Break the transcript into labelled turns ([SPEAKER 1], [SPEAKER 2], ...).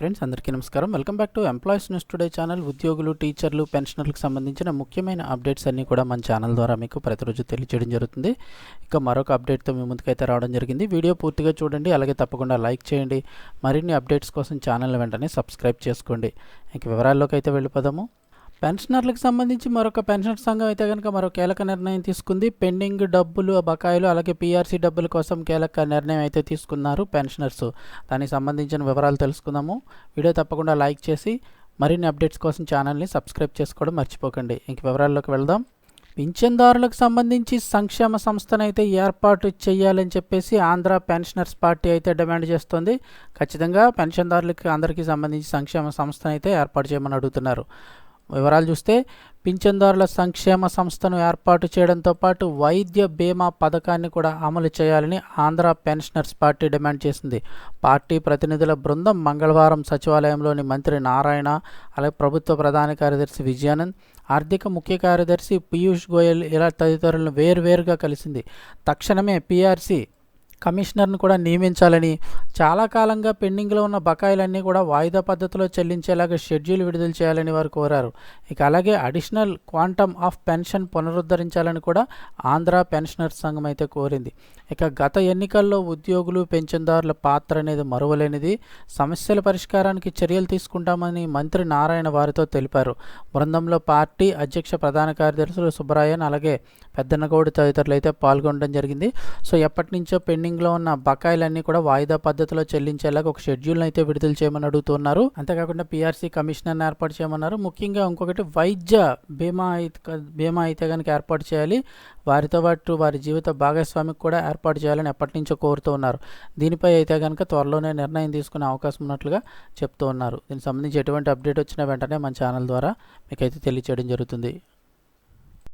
[SPEAKER 1] Friends అందరికీ నమస్కారం. Welcome back to employees news today channel. ఉద్యోగులు టీచర్లు పెన్షనర్లకు సంబంధించిన ముఖ్యమైన అప్డేట్స్ అన్నీ కూడా మన ఛానల్ ద్వారా మీకు ప్రతిరోజు తెలియజేయడం జరుగుతుంది. ఇక మరొక అప్డేట్తో మీ ముందుకైతే రావడం జరిగింది. వీడియో పూర్తిగా చూడండి అలాగే తప్పకుండా లైక్ చేయండి. మరిన్ని అప్డేట్స్ కోసం ఛానల్ వెంటనే సబ్స్క్రైబ్ చేసుకోండి. ఇక వివరాల్లోకి అయితే వెళ్ళిపోదాము. పెన్షనర్లకు సంబంధించి మరొక పెన్షన్ సంఘం అయితే కనుక మరో కీలక నిర్ణయం తీసుకుంది. పెండింగ్ డబ్బులు బకాయిలు అలాగే పీఆర్సీ డబ్బుల కోసం కీలక నిర్ణయం అయితే తీసుకున్నారు పెన్షనర్స్. దానికి సంబంధించిన వివరాలు తెలుసుకుందాము. వీడియో తప్పకుండా లైక్ చేసి మరిన్ని అప్డేట్స్ కోసం ఛానల్ని సబ్స్క్రైబ్ చేసుకోవడం మర్చిపోకండి. ఇంక వివరాల్లోకి వెళ్దాం. పింఛన్దారులకు సంబంధించి సంక్షేమ సంస్థను అయితే ఏర్పాటు చేయాలని చెప్పేసి ఆంధ్ర పెన్షనర్స్ పార్టీ అయితే డిమాండ్ చేస్తుంది. ఖచ్చితంగా పెన్షన్దారులకి అందరికీ సంబంధించి సంక్షేమ సంస్థను అయితే ఏర్పాటు చేయమని అడుగుతున్నారు. వివరాలు చూస్తే పింఛన్దారుల సంక్షేమ సంస్థను ఏర్పాటు చేయడంతో పాటు వైద్య బీమా పథకాన్ని కూడా అమలు చేయాలని ఆంధ్ర పెన్షనర్స్ పార్టీ డిమాండ్ చేసింది. పార్టీ ప్రతినిధుల బృందం మంగళవారం సచివాలయంలోని మంత్రి నారాయణ అలాగే ప్రభుత్వ ప్రధాన కార్యదర్శి విజయానంద్ ఆర్థిక ముఖ్య కార్యదర్శి పీయూష్ గోయల్ ఇలా తదితరులను వేరువేరుగా కలిసింది. తక్షణమే పీఆర్సీ కమిషనర్ను కూడా నియమించాలని చాలా కాలంగా పెండింగ్లో ఉన్న బకాయిలన్నీ కూడా వాయిదా పద్ధతిలో చెల్లించేలాగా షెడ్యూల్ విడుదల చేయాలని వారు కోరారు. ఇక అలాగే అడిషనల్ క్వాంటమ్ ఆఫ్ పెన్షన్ పునరుద్ధరించాలని కూడా ఆంధ్ర పెన్షనర్స్ సంఘం అయితే కోరింది. ఇక గత ఎన్నికల్లో ఉద్యోగులు పెన్షన్దారుల పాత్ర అనేది మరువలేనిది. సమస్యల పరిష్కారానికి చర్యలు తీసుకుంటామని మంత్రి నారాయణ వారితో తెలిపారు. బృందంలో పార్టీ అధ్యక్ష ప్రధాన కార్యదర్శులు సుబ్బరాయన్ అలాగే పెద్దనగౌడ్ తదితరులు అయితే పాల్గొనడం జరిగింది. సో ఎప్పటి నుంచో పెండింగ్ పెండింగ్లో ఉన్న బకాయిలన్నీ కూడా వాయిదా పద్ధతిలో చెల్లించేలాగా ఒక షెడ్యూల్ని అయితే విడుదల చేయమని అడుగుతున్నారు. అంతేకాకుండా పీఆర్సీ కమిషనర్ని ఏర్పాటు చేయమన్నారు. ముఖ్యంగా ఇంకొకటి వైద్య బీమా అయితే బీమా అయితే కనుక ఏర్పాటు చేయాలి. వారితో పాటు వారి జీవిత భాగస్వామికి కూడా ఏర్పాటు చేయాలని ఎప్పటి నుంచో కోరుతూ ఉన్నారు. దీనిపై అయితే కనుక త్వరలోనే నిర్ణయం తీసుకునే అవకాశం ఉన్నట్లుగా చెప్తూ ఉన్నారు. దీనికి సంబంధించి ఎటువంటి అప్డేట్ వచ్చినా వెంటనే మన ఛానల్ ద్వారా మీకైతే తెలియచేయడం జరుగుతుంది.